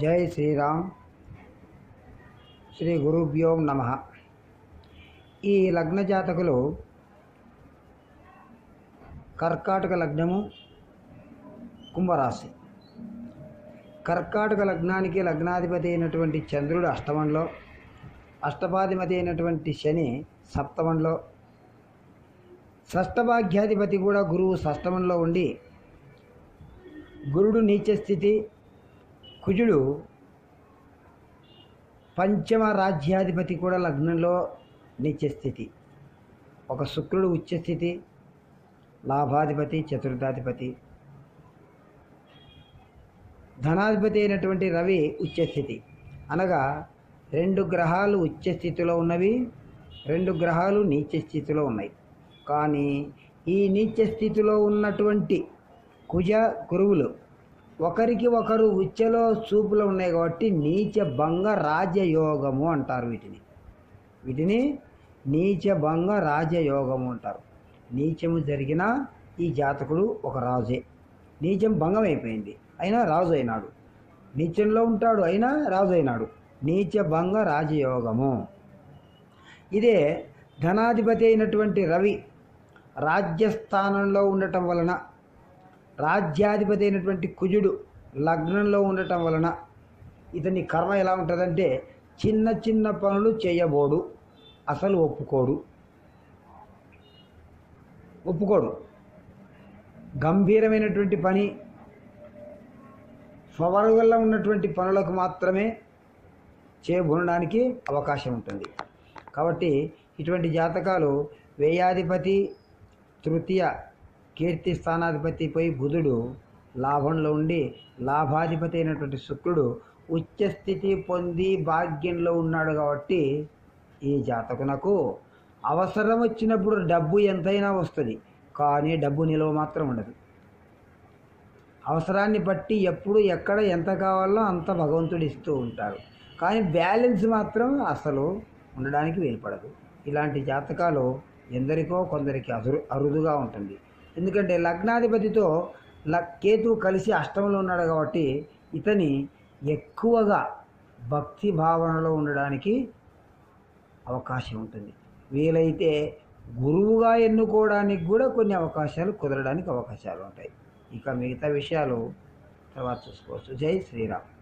జై శ్రీరామ్. శ్రీ గురుభ్యో నమ. ఈ లగ్న జాతకులు కర్కాటక లగ్నము కుంభరాశి. కర్కాటక లగ్నానికి లగ్నాధిపతి అయినటువంటి చంద్రుడు అష్టమంలో అష్టపాధిపతి అయినటువంటి శని సప్తమంలో. షష్టభాగ్యాధిపతి కూడా గురువు షష్టమంలో ఉండి గురుడు నీచ స్థితి కుజుడు పంచమ రాజ్యాధిపతి కూడా లగ్నంలో నీచ స్థితి. ఒక శుక్రుడు ఉచ్చస్థితి లాభాధిపతి చతుర్థాధిపతి. ధనాధిపతి అయినటువంటి రవి ఉచ్చస్థితి అనగా రెండు గ్రహాలు ఉచ్చస్థితిలో ఉన్నవి రెండు గ్రహాలు నీచ స్థితిలో ఉన్నాయి. కానీ ఈ నీచ స్థితిలో ఉన్నటువంటి కుజ గురువులు ఒకరికి ఒకరు ఉచ్చలో చూపులు ఉన్నాయి కాబట్టి నీచ భంగ రాజయోగము అంటారు వీటిని. వీటిని నీచ భంగ రాజయోగము అంటారు. నీచము జరిగిన ఈ జాతకుడు ఒక రాజే. నీచం భంగం అయిపోయింది. అయినా రాజు అయినాడు. నీచంలో ఉంటాడు అయినా రాజు అయినాడు. నీచ భంగ రాజయోగము. ఇదే ధనాధిపతి అయినటువంటి రవి రాజ్యస్థానంలో ఉండటం వలన రాజ్యాధిపతి అయినటువంటి కుజుడు లగ్నంలో ఉండటం వలన ఇతని కర్మ ఎలా ఉంటుందంటే చిన్న చిన్న పనులు చేయబోడు అసలు ఒప్పుకోడు. ఒప్పుకోడు. గంభీరమైనటువంటి పని పవర్ వల్ల ఉన్నటువంటి పనులకు మాత్రమే చేయబడడానికి అవకాశం ఉంటుంది. కాబట్టి ఇటువంటి జాతకాలు వ్యయాధిపతి తృతీయ కీర్తి స్థానాధిపతి పోయి బుధుడు లాభంలో ఉండి లాభాధిపతి అయినటువంటి శుక్రుడు ఉచ్చస్థితి పొంది భాగ్యంలో ఉన్నాడు కాబట్టి ఈ జాతకునకు అవసరం వచ్చినప్పుడు డబ్బు ఎంతైనా వస్తుంది కానీ డబ్బు నిల్వ మాత్రం ఉండదు. అవసరాన్ని బట్టి ఎప్పుడు ఎక్కడ ఎంత కావాలో అంత భగవంతుడు ఇస్తూ ఉంటారు కానీ బ్యాలెన్స్ మాత్రం అసలు ఉండడానికి వీలుపడదు. ఇలాంటి జాతకాలు ఎందరికో కొందరికి అరుదు అరుదుగా ఉంటుంది. ఎందుకంటే లగ్నాధిపతితో ల కేతు కలిసి అష్టంలో ఉన్నాడు కాబట్టి ఇతని ఎక్కువగా భక్తి భావనలో ఉండడానికి అవకాశం ఉంటుంది. వీలైతే గురువుగా ఎన్నుకోవడానికి కూడా కొన్ని అవకాశాలు కుదరడానికి అవకాశాలు ఉంటాయి. ఇక మిగతా విషయాలు తర్వాత చూసుకోవచ్చు. జై శ్రీరామ్.